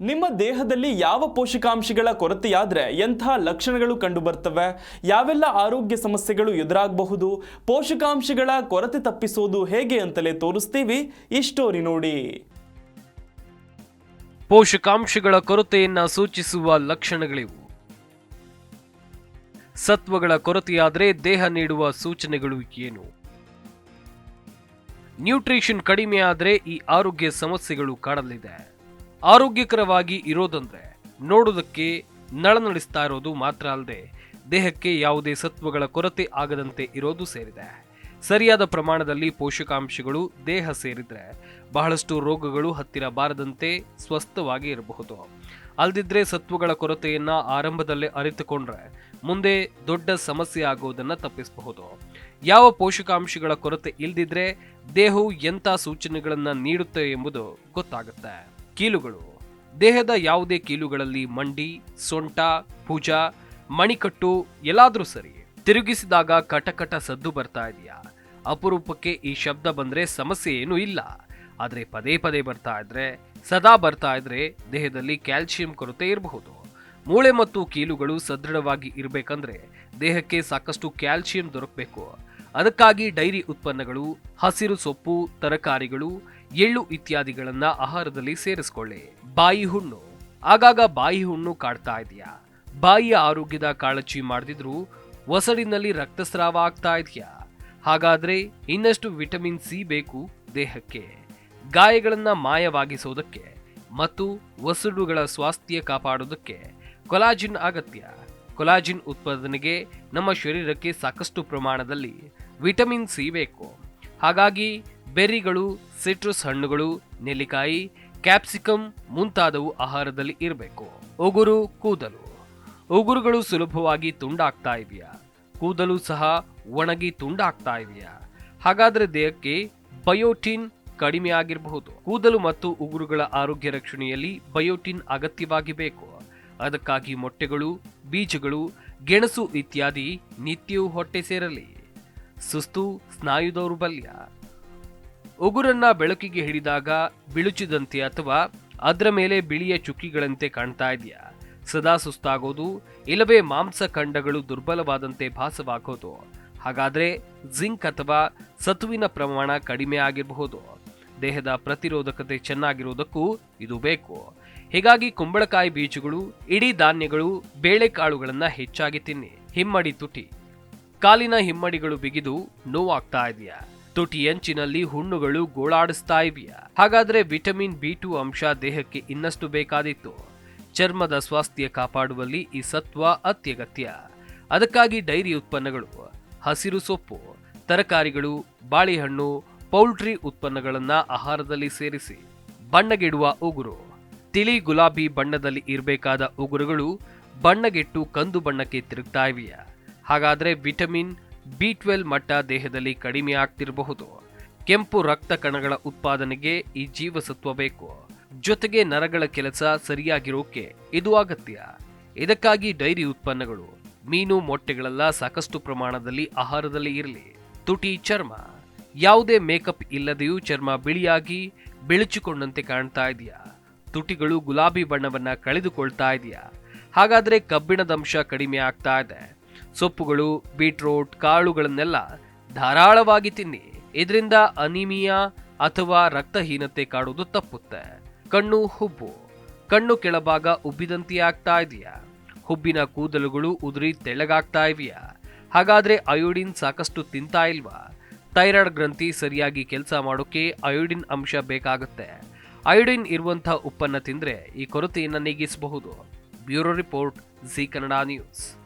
ನಿಮ್ಮ ದೇಹದಲ್ಲಿ ಯಾವ ಪೋಷಕಾಂಶಗಳ ಕೊರತೆಯಾದರೆ ಎಂಥ ಲಕ್ಷಣಗಳು ಕಂಡುಬರ್ತವೆ? ಯಾವೆಲ್ಲ ಆರೋಗ್ಯ ಸಮಸ್ಯೆಗಳು ಎದುರಾಗಬಹುದು? ಪೋಷಕಾಂಶಗಳ ಕೊರತೆ ತಪ್ಪಿಸೋದು ಹೇಗೆ ಅಂತಲೇ ತೋರಿಸ್ತೀವಿ ಈ ಸ್ಟೋರಿ ನೋಡಿ. ಪೋಷಕಾಂಶಗಳ ಕೊರತೆಯನ್ನ ಸೂಚಿಸುವ ಲಕ್ಷಣಗಳಿವು. ಸತ್ವಗಳ ಕೊರತೆಯಾದರೆ ದೇಹ ನೀಡುವ ಸೂಚನೆಗಳು ಏನು? ನ್ಯೂಟ್ರಿಷನ್ ಕಡಿಮೆ ಆದರೆ ಈ ಆರೋಗ್ಯ ಸಮಸ್ಯೆಗಳು ಕಾಡಲಿದೆ ಆರೋಗ್ಯಕರವಾಗಿ ಇರೋದಂದ್ರೆ ನೋಡೋದಕ್ಕೆ ನಳನಳಿಸ್ತಾ ಇರೋದು ಮಾತ್ರ ಅಲ್ಲದೆ ದೇಹಕ್ಕೆ ಯಾವುದೇ ಸತ್ವಗಳ ಕೊರತೆ ಆಗದಂತೆ ಇರೋದು ಸೇರಿದೆ. ಸರಿಯಾದ ಪ್ರಮಾಣದಲ್ಲಿ ಪೋಷಕಾಂಶಗಳು ದೇಹ ಸೇರಿದ್ರೆ ಬಹಳಷ್ಟು ರೋಗಗಳು ಹತ್ತಿರ ಬಾರದಂತೆ ಸ್ವಸ್ಥವಾಗಿ ಇರಬಹುದು. ಅಲ್ದಿದ್ರೆ ಸತ್ವಗಳ ಕೊರತೆಯನ್ನ ಆರಂಭದಲ್ಲೇ ಅರಿತುಕೊಂಡ್ರೆ ಮುಂದೆ ದೊಡ್ಡ ಸಮಸ್ಯೆ ಆಗೋದನ್ನ ತಪ್ಪಿಸಬಹುದು. ಯಾವ ಪೋಷಕಾಂಶಗಳ ಕೊರತೆ ಇಲ್ದಿದ್ರೆ ದೇಹವು ಎಂಥ ಸೂಚನೆಗಳನ್ನ ನೀಡುತ್ತೆ ಎಂಬುದು ಗೊತ್ತಾಗುತ್ತೆ. ಕೀಲುಗಳು. ದೇಹದ ಯಾವುದೇ ಕೀಲುಗಳಲ್ಲಿ ಮಂಡಿ, ಸೊಂಟ, ಭುಜ, ಮಣಿಕಟ್ಟು ಎಲ್ಲಾದ್ರೂ ಸರಿ, ತಿರುಗಿಸಿದಾಗ ಕಟಕಟ ಸದ್ದು ಬರ್ತಾ ಇದೆಯಾ? ಅಪರೂಪಕ್ಕೆ ಈ ಶಬ್ದ ಬಂದ್ರೆ ಸಮಸ್ಯೆ ಏನೂ ಇಲ್ಲ. ಆದ್ರೆ ಪದೇ ಪದೇ ಬರ್ತಾ ಇದ್ರೆ, ಸದಾ ಬರ್ತಾ ಇದ್ರೆ ದೇಹದಲ್ಲಿ ಕ್ಯಾಲ್ಸಿಯಂ ಕೊರತೆ ಇರಬಹುದು. ಮೂಳೆ ಮತ್ತು ಕೀಲುಗಳು ಸದೃಢವಾಗಿ ಇರಬೇಕಂದ್ರೆ ದೇಹಕ್ಕೆ ಸಾಕಷ್ಟು ಕ್ಯಾಲ್ಸಿಯಂ ದೊರಕಬೇಕು. ಅದಕ್ಕಾಗಿ ಡೈರಿ ಉತ್ಪನ್ನಗಳು, ಹಸಿರು ಸೊಪ್ಪು, ತರಕಾರಿಗಳು, ಎಳ್ಳು ಇತ್ಯಾದಿಗಳನ್ನ ಆಹಾರದಲ್ಲಿ ಸೇರಿಸಿಕೊಳ್ಳಿ. ಬಾಯಿ ಹುಣ್ಣು. ಆಗಾಗ ಬಾಯಿ ಹುಣ್ಣು ಕಾಡ್ತಾ ಇದೆಯಾ? ಬಾಯಿಯ ಆರೋಗ್ಯದ ಕಾಳಜಿ ಮಾಡದಿದ್ರು ಒಸಡಿನಲ್ಲಿ ರಕ್ತಸ್ರಾವ ಆಗ್ತಾ ಇದೆಯಾ? ಹಾಗಾದ್ರೆ ಇನ್ನಷ್ಟು ವಿಟಮಿನ್ ಸಿ ಬೇಕು ದೇಹಕ್ಕೆ. ಗಾಯಗಳನ್ನ ಮಾಯವಾಗಿಸೋದಕ್ಕೆ ಮತ್ತು ಒಸಡುಗಳ ಸ್ವಾಸ್ಥ್ಯ ಕಾಪಾಡೋದಕ್ಕೆ ಕೊಲಾಜಿನ್ ಅಗತ್ಯ. ಕೊಲಾಜಿನ್ ಉತ್ಪಾದನೆಗೆ ನಮ್ಮ ಶರೀರಕ್ಕೆ ಸಾಕಷ್ಟು ಪ್ರಮಾಣದಲ್ಲಿ ವಿಟಮಿನ್ ಸಿ ಬೇಕು. ಹಾಗಾಗಿ ಬೆರ್ರಿಗಳು ಸಿಟ್ರಸ್ ಹಣ್ಣುಗಳು, ನೆಲ್ಲಿಕಾಯಿ ಕ್ಯಾಪ್ಸಿಕಮ್ ಮುಂತಾದವು ಆಹಾರದಲ್ಲಿ ಇರಬೇಕು. ಉಗುರು, ಕೂದಲು. ಉಗುರುಗಳು ಸುಲಭವಾಗಿ ತುಂಡಾಗ್ತಾ ಇದೆಯಾ? ಕೂದಲು ಸಹ ಒಣಗಿ ತುಂಡಾಗ್ತಾ ಇದೆಯಾ? ಹಾಗಾದರೆ ದೇಹಕ್ಕೆ ಬಯೋಟಿನ್ ಕಡಿಮೆ ಆಗಿರಬಹುದು. ಕೂದಲು ಮತ್ತು ಉಗುರುಗಳ ಆರೋಗ್ಯ ರಕ್ಷಣೆಯಲ್ಲಿ ಬಯೋಟಿನ್ ಅಗತ್ಯವಾಗಿ ಬೇಕು. ಅದಕ್ಕಾಗಿ ಮೊಟ್ಟೆಗಳು, ಬೀಜಗಳು, ಗೆಣಸು ಇತ್ಯಾದಿ ನಿತ್ಯವೂ ಹೊಟ್ಟೆ ಸೇರಲಿ. ಸುಸ್ತು ಸ್ನಾಯು ದೌರ್ಬಲ್ಯ ಉಗುರನ್ನ ಬೆಳಕಿಗೆ ಹಿಡಿದಾಗ ಬಿಳುಚಿದಂತೆ ಅಥವಾ ಅದರ ಮೇಲೆ ಬಿಳಿಯ ಚುಕ್ಕಿಗಳಂತೆ ಕಾಣ್ತಾ ಇದೆಯಾ? ಸದಾ ಸುಸ್ತಾಗೋದು, ಇಲ್ಲವೇ ಮಾಂಸಖಂಡಗಳು ದುರ್ಬಲವಾದಂತೆ ಭಾಸವಾಗೋದು. ಹಾಗಾದ್ರೆ ಜಿಂಕ್ ಅಥವಾ ಸತುವಿನ ಪ್ರಮಾಣ ಕಡಿಮೆ ಆಗಿರಬಹುದು. ದೇಹದ ಪ್ರತಿರೋಧಕತೆ ಚೆನ್ನಾಗಿರುವುದಕ್ಕೂ ಇದು ಬೇಕು. ಹೀಗಾಗಿ ಕುಂಬಳಕಾಯಿ ಬೀಜಗಳು, ಇಡೀ ಧಾನ್ಯಗಳು, ಬೇಳೆಕಾಳುಗಳನ್ನ ಹೆಚ್ಚಾಗಿ ತಿನ್ನಿ. ಹಿಮ್ಮಡಿ ತುಟಿ. ಕಾಲಿನ ಹಿಮ್ಮಡಿಗಳು ಬಿಗಿದು ನೋವಾಗ್ತಾ ಇದೆಯಾ? ತುಟಿ ಅಂಚಿನಲ್ಲಿ ಹುಣ್ಣುಗಳು ಗೋಳಾಡಿಸ್ತಾ ಇವೆಯಾ ಹಾಗಾದ್ರೆ ವಿಟಮಿನ್ ಬಿ ಟು ಅಂಶ ದೇಹಕ್ಕೆ ಇನ್ನಷ್ಟು ಬೇಕಾದಿತ್ತು. ಚರ್ಮದ ಸ್ವಾಸ್ಥ್ಯ ಕಾಪಾಡುವಲ್ಲಿ ಈ ಸತ್ವ ಅತ್ಯಗತ್ಯ. ಅದಕ್ಕಾಗಿ ಡೈರಿ ಉತ್ಪನ್ನಗಳು, ಹಸಿರು ಸೊಪ್ಪು, ತರಕಾರಿಗಳು, ಬಾಳೆಹಣ್ಣು, ಪೌಲ್ಟ್ರಿ ಉತ್ಪನ್ನಗಳನ್ನ ಆಹಾರದಲ್ಲಿ ಸೇರಿಸಿ. ಬಣ್ಣಗೆಡುವ ಉಗುರು. ತಿಳಿ ಗುಲಾಬಿ ಬಣ್ಣದಲ್ಲಿ ಇರಬೇಕಾದ ಉಗುರುಗಳು ಬಣ್ಣಗೆಟ್ಟು ಕಂದು ಬಣ್ಣಕ್ಕೆ ತಿರುಗ್ತಾ ಇವೆಯಾ? ಹಾಗಾದ್ರೆ ವಿಟಮಿನ್ ಬಿ ಟ್ವೆಲ್ ಮಟ್ಟ ದೇಹದಲ್ಲಿ ಕಡಿಮೆ ಆಗ್ತಿರಬಹುದು. ಕೆಂಪು ರಕ್ತ ಕಣಗಳ ಉತ್ಪಾದನೆಗೆ ಈ ಜೀವಸತ್ವ ಬೇಕು. ಜೊತೆಗೆ ನರಗಳ ಕೆಲಸ ಸರಿಯಾಗಿರೋಕೆ ಇದು ಅಗತ್ಯ. ಇದಕ್ಕಾಗಿ ಡೈರಿ ಉತ್ಪನ್ನಗಳು, ಮೀನು ಮೊಟ್ಟೆಗಳೆಲ್ಲ ಸಾಕಷ್ಟು ಪ್ರಮಾಣದಲ್ಲಿ ಆಹಾರದಲ್ಲಿ ಇರಲಿ. ತುಟಿ ಚರ್ಮ. ಯಾವುದೇ ಮೇಕಪ್ ಇಲ್ಲದೆಯೂ ಚರ್ಮ ಬಿಳಿಯಾಗಿ ಬೆಳಚಿಕೊಂಡಂತೆ ಕಾಣ್ತಾ ಇದೆಯಾ ತುಟಿಗಳು ಗುಲಾಬಿ ಬಣ್ಣವನ್ನ ಕಳೆದುಕೊಳ್ತಾ ಇದೆಯಾ ಹಾಗಾದ್ರೆ ಕಬ್ಬಿಣದಂಶ ಕಡಿಮೆ ಆಗ್ತಾ ಇದೆ. ಸೊಪ್ಪುಗಳು, ಬೀಟ್ರೋಟ್, ಕಾಳುಗಳನ್ನೆಲ್ಲ ಧಾರಾಳವಾಗಿ ತಿನ್ನಿ. ಇದರಿಂದ ಅನಿಮಿಯಾ ಅಥವಾ ರಕ್ತಹೀನತೆ ಕಾಡುವುದು ತಪ್ಪುತ್ತೆ. ಕಣ್ಣು ಹುಬ್ಬು. ಕಣ್ಣು ಕೆಳಭಾಗ ಉಬ್ಬಿದಂತೆ ಆಗ್ತಾ ಇದೆಯಾ? ಹುಬ್ಬಿನ ಕೂದಲುಗಳು ಉದುರಿ ತೆಳ್ಳಗಾಗ್ತಾ ಇವೆಯಾ? ಹಾಗಾದ್ರೆ ಅಯೋಡಿನ್ ಸಾಕಷ್ಟು ತಿಂತಾ ಇಲ್ವಾ? ಥೈರಾಯ್ಡ್ ಗ್ರಂಥಿ ಸರಿಯಾಗಿ ಕೆಲಸ ಮಾಡೋಕೆ ಅಯೋಡಿನ್ ಅಂಶ ಬೇಕಾಗುತ್ತೆ. ಅಯೋಡಿನ್ ಇರುವಂತಹ ಉಪ್ಪನ್ನ ತಿಂದ್ರೆ ಈ ಕೊರತೆಯನ್ನು ನೀಗಿಸಬಹುದು. Bureau report Zee Kannada news.